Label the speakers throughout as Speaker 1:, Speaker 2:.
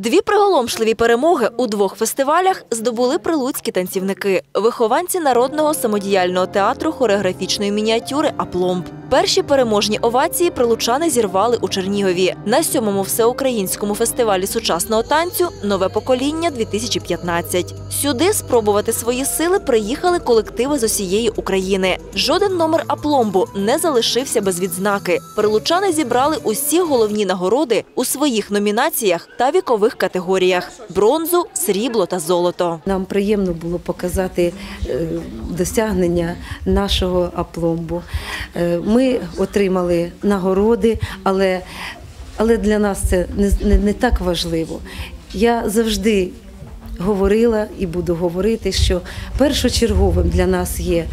Speaker 1: Дві приголомшливі перемоги у двох фестивалях здобули прилуцькі танцівники, вихованці народного самодіяльного театру хореографічної мініатюри Апломб. Перші переможні овації прилучани зірвали у Чернігові на сьомому всеукраїнському фестивалі сучасного танцю Нове покоління 2015 Сюди спробувати свої сили приїхали колективи з усієї України. Жоден номер Апломбу не залишився без відзнаки. Прилучани зібрали усі головні нагороди у своїх номінаціях та вікових категоріях: бронзу, срібло та золото.
Speaker 2: Нам приємно було показати е, досягнення нашого апломбу. Е, Ми отримали нагороди, але, але для нас це не, не, не так важливо. Я завжди говорила і буду говорити, що першочерговим для нас є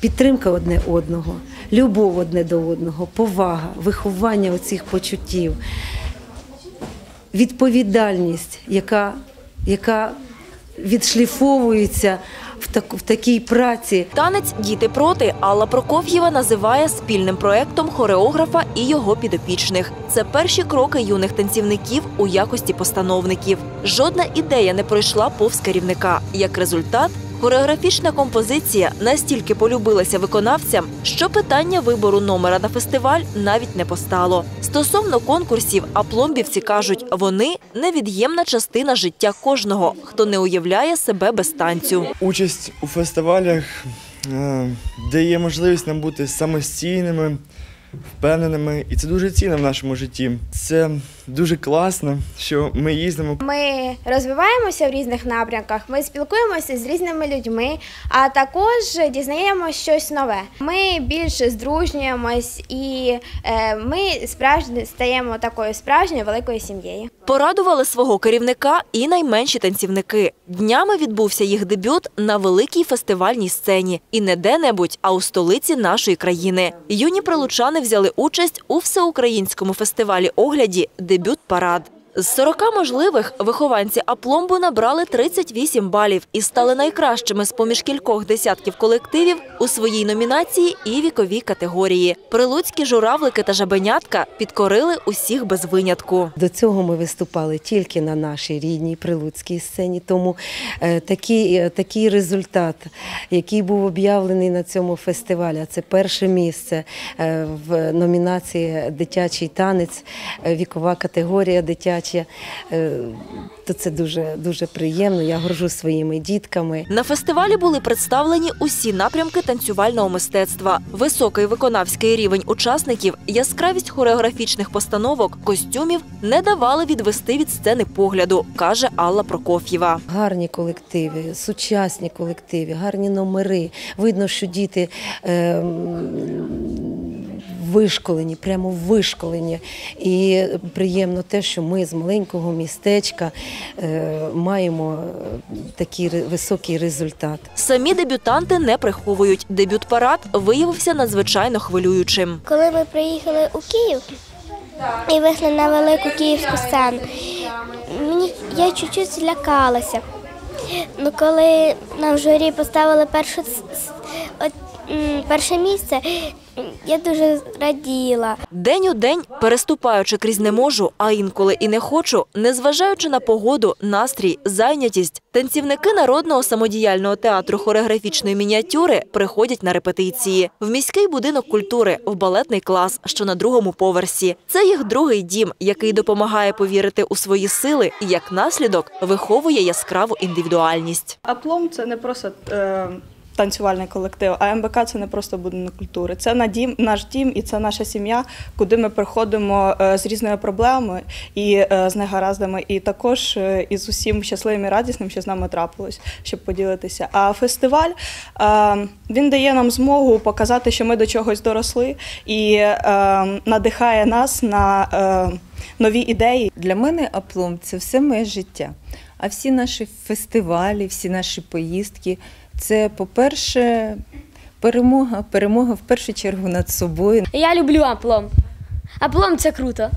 Speaker 2: підтримка одне одного, любов одне до одного, повага, виховання оцих почуттів відповідальність, яка, яка відшліфовується в, так, в такій праці.
Speaker 1: Танець Діти проти Алла Прокоф'єва називає спільним проектом хореографа і його підопічних. Це перші кроки юних танцівників у якості постановників. Жодна ідея не пройшла повз керівника. Як результат, хореографічна композиція настільки полюбилася виконавцям, що питання вибору номера на фестиваль навіть не постало. Стосовно конкурсів, апломбівці кажуть, вони невід'ємна частина життя кожного, хто не уявляє себе без танцю.
Speaker 3: Участь у фестивалях е, дає можливість нам бути самостійними, впевненими, і це дуже цінно в нашому житті. Це дуже класно, що ми їздимо
Speaker 4: Ми розвиваємося в різних напрямках, ми спілкуємося з різними людьми, а також дізнаємося щось нове. Ми більше здружнюємось і е, ми справжні стаємо такою справжньою великою сім'єю.
Speaker 1: Порадували свого керівника і найменші танцівники. Днями відбувся їх дебют на великій фестивальній сцені. І не де-небудь, а у столиці нашої країни. Юні прилучани взяли участь у всеукраїнському фестивалі огляді Дебют парад. З 40 можливих вихованці Апломбу набрали 38 балів і стали найкращими з поміж кількох десятків колективів у своїй номінації і віковій категорії. Прилуцькі журавлики та жабенятка підкорили усіх без винятку.
Speaker 2: До цього ми виступали тільки на нашій рідній прилуцькій сцені. Тому е, такий, е, такий результат, який був об'явлений на цьому фестивалі, це перше місце е, в номінації Дитячий танець, вікова категорія дитяча. Е, То це дуже дуже приємно. Я горжу своїми дітками.
Speaker 1: На фестивалі були представлені усі напрямки танцювального мистецтва, високий виконавський рівень учасників, яскравість хореографічних постановок, костюмів не давали відвести від сцени погляду, каже Алла Прокоф'єва.
Speaker 2: Гарні колективи, сучасні колективи, гарні номери. Видно, що діти е, м, вишколені, прямо вишколені. І приємно те, що ми з маленького містечка е, маємо е, такий високий результат.
Speaker 1: Самі дебютанти не приховують. Дебют парад виявився надзвичайно хвилюючим.
Speaker 5: Коли ми приїхали у Київ і вийшли на велику київську сцену, мені я чуть-чуть злякалася. Ну, коли нам в журі поставили першу, от, перше місце, я дуже раділа.
Speaker 1: День у день, переступаючи крізь не можу, а інколи і не хочу, незважаючи на погоду, настрій, зайнятість, танцівники народного самодіяльного театру хореографічної мініатюри приходять на репетиції в міський будинок культури, в балетний клас, що на другому поверсі. Це їх другий дім, який допомагає повірити у свої сили і як наслідок виховує яскраву індивідуальність.
Speaker 6: Аплом це не просто е, танцювальний колектив, а МБК це не просто будинок культури. Це наш дім і це наша сім'я, куди ми приходимо е, з різними проблемами і е, з негараздами, і також е, із усім щасливим і радісним, що з нами трапилось, щоб поділитися. А фестиваль він дає нам змогу показати, що ми до чогось доросли, і надихає нас на нові ідеї.
Speaker 7: Для мене аплом це все моє життя. А всі наші фестивалі, всі наші поїздки це, по-перше, перемога, перемога в першу чергу над собою,
Speaker 8: Я люблю аплом. Аплом це круто.